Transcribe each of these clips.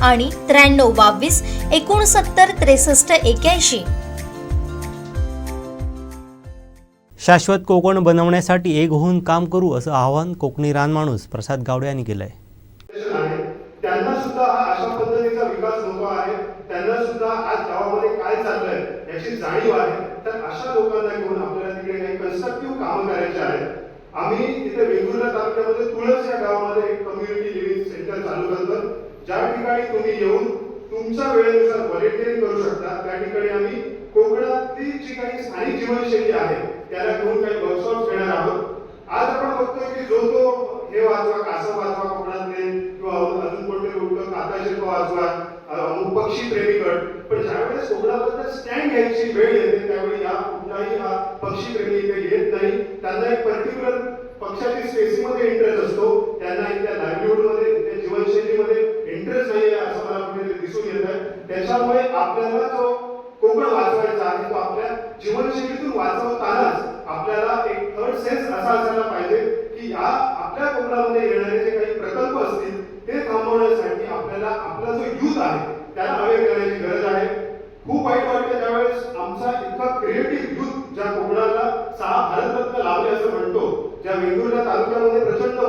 आणि त्र्याण्णव बावीस एकोणसत्तर त्रेसष्ट एक्याऐंशी. शाश्वत कोकण बनवण्यासाठी एक होऊन काम करू असं आवाहन कोकणी रानमाणूस प्रसाद गावडे यांनी केलं आहे आहे त्यांना सुद्धा हा अशा पद्धतीचा विकास नको आहे. त्यांना सुद्धा आज गावामध्ये काय चाललंय याची जाणीव आहे. तर अशा लोकांना घेऊन आपल्याला तिकडे काही कन्स्ट्रक्टिव्ह कामं करायची आहेत. आम्ही इथे वेंगुर्ला तालुक्यामध्ये तुळस या गावामध्ये एक कम्युनिटी लिव्हिंग सेंटर चालू करतो ज्या ठिकाणी तुम्ही येऊन तुमच्या वेळेनुसार व्हॉलेंटिअरिंग करू शकता. त्या ठिकाणी आम्ही कोकणातली जी काही स्थानिक जीवनशैली आहे त्याला घेऊन काही वर्कशॉप घेणार आहोत. आज आपण बघतोय की जो तो हे वाचवा कासव वाचवा कोकणातले किंवा अजून कोणते लोक काताशिल्प वाचवा अमुक पक्षी प्रेमी गट पण ज्यावेळेस कोकणाबद्दल स्टँड घ्यायची वेळ येते त्यावेळी या कुठलाही हा पक्षी प्रेमी इथे येत नाही. त्यांना एक पर्टिक्युलर पक्षाची स्पेसिसमध्ये इंटरेस्ट असतो. त्यांना इथल्या लाईव्हलीहूडमध्ये इथल्या जीवनशैलीमध्ये इंटरेस्ट नाही आहे असं मला कुठेतरी आहे त्याच्यामुळे आपल्याला जो कोकण वाचवायचा आहे तो आपल्या जीवनशैलीतून वाचवतानाच आपल्याला एक थर्ड सेन्स असा असायला पाहिजे की या आपल्या कोकणामध्ये येणारे जे काही प्रकल्प असतील ते थांबवण्यासाठी आपल्याला आपला जो युथ आहे त्याला अवेअर करण्याची गरज आहे. खूप वाईट वाटतं ज्यावेळेस आमचा इतका क्रिएटिव्ह युथ ज्या कोकणाला सहा भारतरत्न लावले असं म्हणतो ज्या वेंगुर्ला तालुक्यामध्ये प्रचंड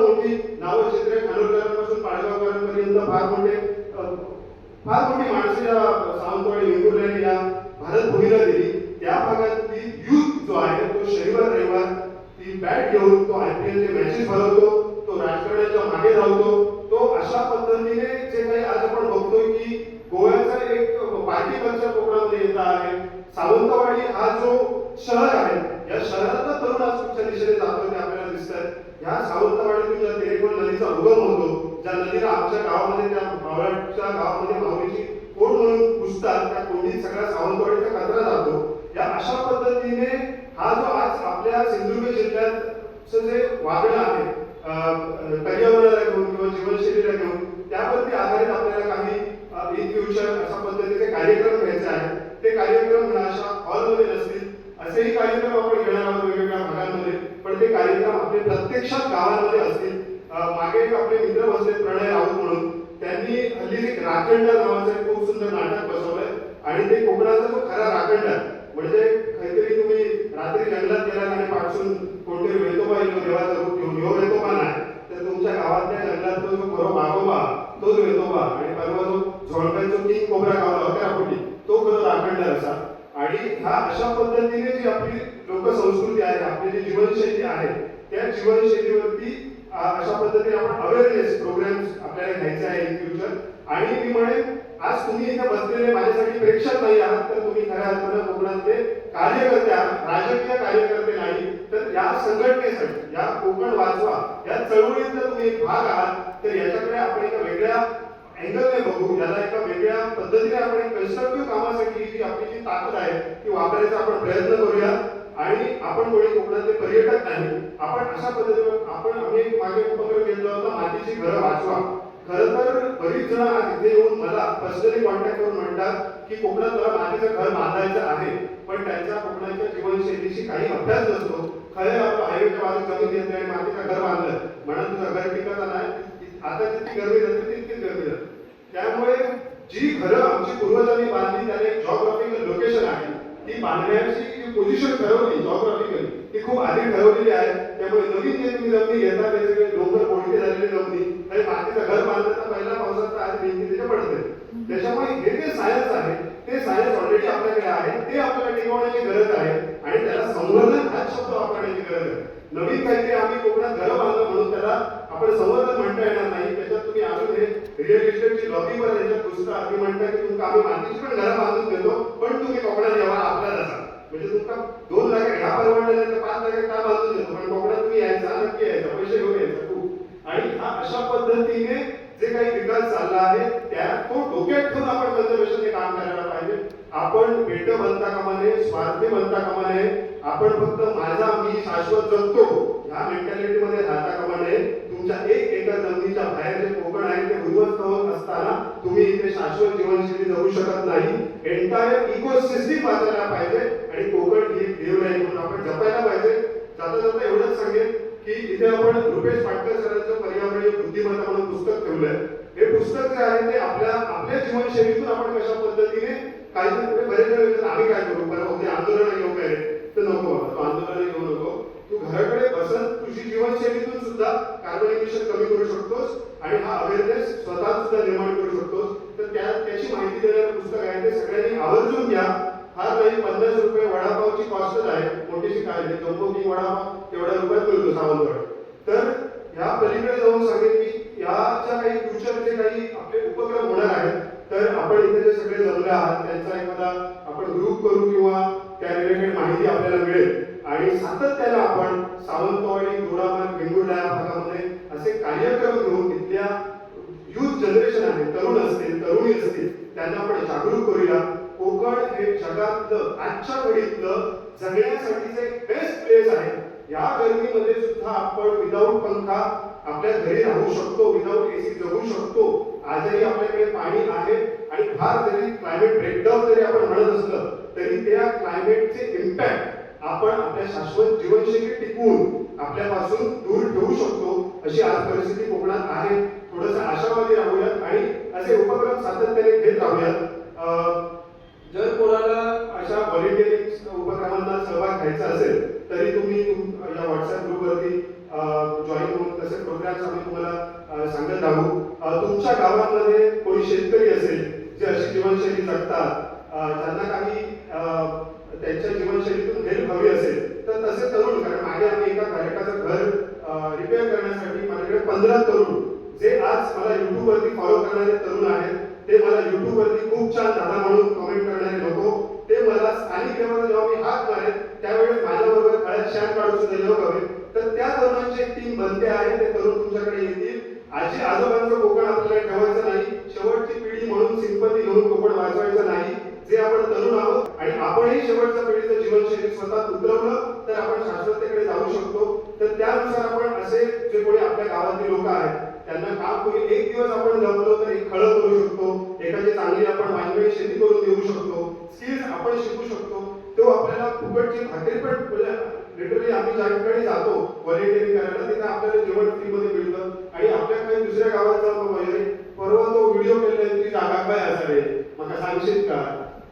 फार मोठी सावंतवाडी वेंगुर्ल्याने भारत भूमीला दिली त्या भागातली युथ जो आहे तो शनिवार रविवार ती बॅट घेऊन तो आय पी एलचे मॅचेस भरवतो तो राजकारणाच्या मागे धावतो तो अशा पद्धतीने जे काही आज आपण बघतोय की गोव्याचा एक पार्टी कल्चर कोकणामध्ये येत आहे सावंतवाडी हा जो शहर आहे या शहरातला तरुण आज कुठच्या दिशेने जातो ते आपल्याला दिसत ह्या सावंतवाडीतून ज्या तेरेकोल नदीचा उगम होतो ज्या नदीला आमच्या गावामध्ये त्या मावळाच्या गावामध्ये माऊलीची कोण म्हणून पुजतात त्या कोंडीत सगळ्या सावंतवाडीचा कचरा जातो या अशा पद्धतीने हा जो आज आपल्या सिंधुदुर्ग जिल्ह्यात जे वागणं आहे पर्यावरणाला घेऊन किंवा जीवनशैलीला घेऊन त्यावरती आधारित आपल्याला काही इन फ्युचर अशा पद्धतीचे कार्यक्रम घ्यायचे आहेत. ते कार्यक्रम अशा हॉलमध्ये नसतील असेही कार्यक्रम आपण घेणार आहोत वेगवेगळ्या भागांमध्ये. पण ते कार्यक्रम आपले प्रत्यक्षात गावांमध्ये असतील. मागे एक आपले मित्र बसले प्रणय राऊत म्हणून. त्यांनी हल्ली एक राखंड नावाचं एक खूप सुंदर नाटक बसवलंय. आणि ते कोकणाचा जो खरा राखंड आहे म्हणजे काहीतरी तुम्ही रात्री जंगलात गेला आणि पाठसून कोणतरी वेतोबा येतो देवाचा रूप घेऊन यो वेतोबा नाही तर तुमच्या गावातल्या जंगलात तो जो खरो मागोबा तोच वेतोबा. आणि परवा जो झोळकांचा किंग कोबरा गावला होत्या पोटी तो खरो राखंड असा. आणि ह्या अशा पद्धतीने जी आपली लोकसंस्कृती आहे आपली जी जीवनशैली आहे त्या जीवनशैलीवरती अशा पद्धतीने आपण अवेअरनेस प्रोग्राम्स आपल्याला घ्यायचे आहे इन फ्युचर आणि मी म्हणेन आज तुम्ही इथे बसलेले माझ्यासाठी प्रेक्षक नाही आहात तर तुम्ही खऱ्या अर्थानं कोकणातले कार्यकर्ते आहात राजकीय कार्यकर्ते नाही तर या संघटनेसाठी या कोकण वाचवा या चळवळीतला तुम्ही एक भाग आहात तर याच्याकडे आपण एका वेगळ्या अँगलने बघू. याला एका वेगळ्या पद्धतीने आपण एक कन्स्ट्रक्टिव्ह कामासाठी जी आपली जी ताकद आहे ती वापरायचा आपण प्रयत्न करूया. आणि आपण कोणी कोकणातले पर्यटक नाही आपण अशा पद्धतीने आपण आम्ही एक मागे उपक्रम घेतला होता मातीची घरं वाचवा. खरं तर बरीच जण तिथे येऊन मला पर्सनली कॉन्टॅक्ट करून म्हणतात की कोकणात मला मातीचं घर बांधायचं आहे पण त्यांच्या कोकणाच्या जीवनशैलीशी काही अभ्यास नसतो. खरे हायवेच्या बाजू जमीन घेतली आणि मातीचं घर बांधलं. म्हणून तुझं घर टिकत नाही. आता जितकी गर्दी जाते तितकीच गरमी जाते त्यामुळे जी घरं आमची पूर्वजांनी बांधली त्याला एक जॉग्राफिकल लोकेशन आहे. ती बांधण्याची जी पोझिशन ठरवली जॉग्राफिकली ती खूप आधी ठरवलेली आहे. त्यामुळे नवीन जे तुम्ही जमिनी घेता ते सगळे डोंगर बोडके झालेले जमिनी मातीचं घर बांधताना पहिल्या पावसात आधी भिंती त्याच्या पडते. त्याच्यामुळे हे जे सायन्स आहे ते सायन्स ऑलरेडी आपल्याकडे आहे ते आपल्याला टिकवण्याची गरज आहे आणि त्याला संवर्धन हाच शब्द वापरण्याची गरज आहे. नवीन काहीतरी आम्ही कोकणात घर बांधलं म्हणून त्याला आपण संवर्धन म्हणता येणार नाही. त्याच्यात तुम्ही अजून हे रिअल इस्टेटची लॉबी वर त्याच्यात पुस्तक तुम्ही म्हणता की तुमका आम्ही मातीची पण घरं बांधून देतो पण तुम्ही कोकणात यावा आपल्याला असा म्हणजे तुमका दोन लाख ह्या परवडल्या नाही पाच लाख का बांधून देतो? पण कोकणात तुम्ही यायचा नक्की यायचा पैसे घेऊन आणि हा अशा पद्धतीने जे काही विकास चालला आहे त्या तो डोक्यात ठेवून आपण कंझर्वेशन हे काम करायला पाहिजे. आपण भेट बनता कामा नये स्वार्थी बनता कामा नये. आपण फक्त माझा मी शाश्वत जगतो ह्या मेंटॅलिटी मध्ये राहता कामा नये. तुमच्या एक एका जमिनीच्या बाहेर जे कोकण आहे ते उद्ध्वस्त होत असताना तुम्ही इथे शाश्वत जीवनशैली जगू शकत नाही. एंटायर इकोसिस्टीम वाचायला पाहिजे आणि कोकण ही एक देव आहे म्हणून आपण जपायला पाहिजे जाता जाता एवढंच सांगेन तिथे आपण रुपेश पाटकर सरांचं पर्यावरणीय बुद्धिमत्ता म्हणून पुस्तक ठेवलंय. हे पुस्तक जे आहे ते आपल्या आपल्या जीवनशैलीतून आपण कशा पद्धतीने काही बरेच जण आम्ही काय करू? बरं होते आंदोलन घेऊ काय तर नको बाबा तू आंदोलन घेऊ नको. तू घराकडे बसन तुझी जीवनशैलीतून सुद्धा कार्बन इमिशन कमी करू शकतोस आणि हा अवेअरनेस स्वतः सुद्धा निर्माण करू शकतोस. तर त्या त्याची माहिती देणारं पुस्तक आहे ते सगळ्यांनी आवर्जून घ्या. हा पन्नास रुपये वडापावची कॉस्टच आहे. मोठीशी काय आहे जम्बो किंग वडापाव तेवढ्या रुपयात मिळतो सावंतवाड. तर ह्या पलीकडे जाऊन सांगेन की याच्या काही फ्युचरचे काही आपले उपक्रम होणार आहेत. तर आपण इथे जे सगळे जमले आहात त्यांचा एखादा आपण ग्रुप करू किंवा त्या रिलेटेड माहिती आपल्याला मिळेल. आणि सातत्यानं आपण सावंतवाडी गोरामान वेंगुर्ला या भागामध्ये असे कार्यक्रम घेऊन तिथल्या युथ जनरेशन आहे तरुण असतील तरुणी असतील त्यांना आपण जागरूक करूया. कोकण हे जगातलं आजच्या घडीतलं जगण्यासाठीचे बेस्ट प्लेस आहे. या गर्मीमध्ये सुद्धा आपण विदाऊट पंखा आपल्या घरी राहू शकतो विदाऊट एसी जगू शकतो. आजही आपल्याकडे पाणी आहे आणि फार जरी क्लायमेट ब्रेकडाऊन जरी आपण म्हणत असलं तरी त्या क्लायमेटचे इम्पॅक्ट आपण आपल्या शाश्वत जीवनशैली टिकवून आपल्यापासून दूर ठेवू शकतो अशी आज परिस्थिती कोकणात आहे. थोडस आशावादी राहूयात आणि असे उपक्रम सातत्याने घेत राहूयात अं, जर कोणाला अशा व्हॉलेंटिअरिंग उपक्रमांना सहभाग घ्यायचा असेल तरी तुम्ही या व्हॉट्सअप ग्रुपवरती जॉईन होऊन तसे प्रोग्राम्स आम्ही तुम्हाला सांगत राहू. तुमच्या गावामध्ये कोणी शेतकरी असेल जे अशी जीवनशैली जगतात त्यांना काही त्यांच्या जीवनशैलीतून हेल्प हवी असेल तर तसे तरुण कारण मागे आम्ही एका कार्यक्रमाचं घर रिपेअर करण्यासाठी माझ्याकडे पंधरा तरुण जे आज मला युट्यूबवरती फॉलो करणारे तरुण आहेत ते मला युट्यूबवरती खूप छान दादा म्हणून कमेंट करणारे लोक ते मला स्थानिक लेवलला जेव्हा काढून तर त्या तरुणांचे एक टीम बनते आहे ते तरुण तुमच्याकडे येतील. आजी आजोबांचं कोकण आपल्याला ठेवायचं नाही. शेवटची पिढी म्हणून सिंपती घेऊन कोकण वाचवायचं नाही. जे आपण तरुण आहोत आणि आपणही शेवटच्या पिढीचं जीवनशैली स्वतः उतरवलं तर आपण शाश्वतेकडे जाऊ शकतो. तर त्यानुसार आपण असे जे कोणी आपल्या गावातील लोक आहेत त्यांना काम होईल एक दिवस आपण जमलो तर एक खळं करू शकतो. एखादी चांगली आपण मानवी शेती करून देऊ शकतो. स्किल्स आपण शिकू शकतो. तो आपल्याला फुकटची भाकरी पण लिटरली आम्ही ज्या ठिकाणी जातो व्हॉलेंटिअरिंग करायला तिथे आपल्याला जेवण फ्री मध्ये मिळतं. आणि आपल्या काही दुसऱ्या गावात जातो वगैरे म्हणजे परवा तो व्हिडिओ केलेला ती जागा काय असावे मला सांगशील का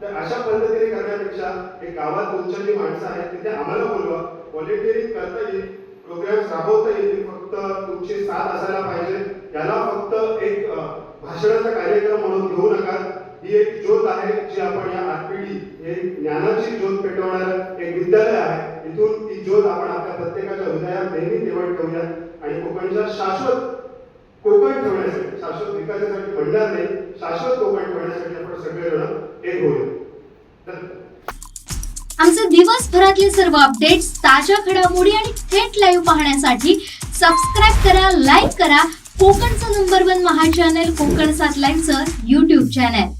तर अशा पद्धतीने करण्यापेक्षा एक गावात तुमच्या जी माणसं आहेत तिथे आम्हाला बोलवा. व्हॉलेंटिअरिंग करता येईल प्रोग्राम राबवता येईल फक्त तुमची साथ असायला पाहिजे. याला फक्त एक भाषणाचा कार्यक्रम म्हणून घेऊ नका. ही एक ज्योत आहे जी आपण या आठपिढी हे ज्ञानाची ज्योत पेटवणार एक विद्यालय आहे. इथून ती ज्योत आपण आपल्या प्रत्येकाच्या हृदयात नेहमी निवड ठेवूया आणि कोकणच्या शाश्वत कोकण ठेवण्यासाठी शाश्वत विकासासाठी म्हणणार नाही शाश्वत कोकण ठेवण्यासाठी आपण सगळेजण एक होऊया आमचे दिवसभरातले सर्व अपडेट्स ताज्या घडामोडी आणि थेट लाईव्ह पाहण्यासाठी सबस्क्राईब करा लाईक करा. कोकणचं नंबर वन महा चॅनल कोकण सात लाईव्हचं युट्यूब चॅनल